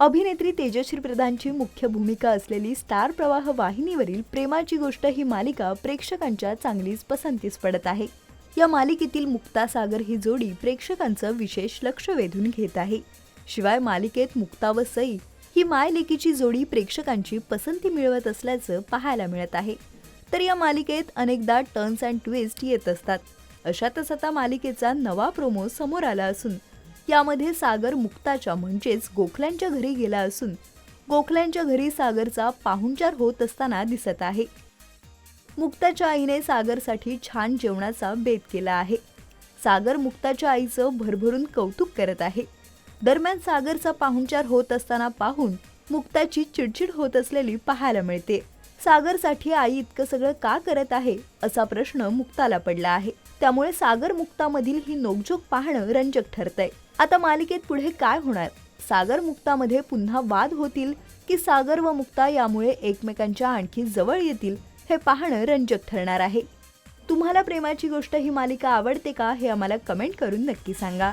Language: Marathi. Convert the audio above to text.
अभिनेत्री तेजश्री प्रधानची मुख्य भूमिका असलेली स्टार प्रवाह वाहिनीवरील प्रेमाची गोष्ट ही मालिका प्रेक्षकांच्या चांगलीच पसंतीस पडत आहे. या मालिकेतील मुक्ता सागर ही जोडी प्रेक्षकांचं विशेष लक्ष वेधून घेत आहे. शिवाय मालिकेत मुक्ता व सई ही मायलेकीची जोडी प्रेक्षकांची पसंती मिळवत असल्याचं पाहायला मिळत आहे. तर या मालिकेत अनेकदा टर्न्स अँड ट्विस्ट येत असतात. अशातच आता मालिकेचा नवा प्रोमो समोर आला असून यामध्ये सागर मुक्ताच्या म्हणजेच गोखल्यांच्या घरी गेला असून गोखल्यांच्या घरी सागरचा पाहुणचार होत असताना दिसत आहे. मुक्ताच्या आईने सागरसाठी छान जेवणाचा बेत केला आहे. सागर मुक्ताच्या आईचं भरभरून कौतुक करत आहे. दरम्यान सागरचा पाहुणचार होत असताना पाहून मुक्ताची चिडचिड होत असलेली पाहायला मिळते. सागरसाठी आई इतकं सगळं का करत आहे असा प्रश्न मुक्ताला पडला आहे. त्यामुळे सागर मुक्तामधील ही नोकझोक पाहणं रंजक ठरतंय. आता मालिकेत पुढे काय होणार? सागर मुक्तामध्ये पुन्हा वाद होतील की सागर व मुक्ता यामुळे एकमेकांच्या आणखी जवळ येतील हे पाहणं रंजक ठरणार आहे. तुम्हाला प्रेमाची गोष्ट ही मालिका आवडते का हे आम्हाला कमेंट करून नक्की सांगा.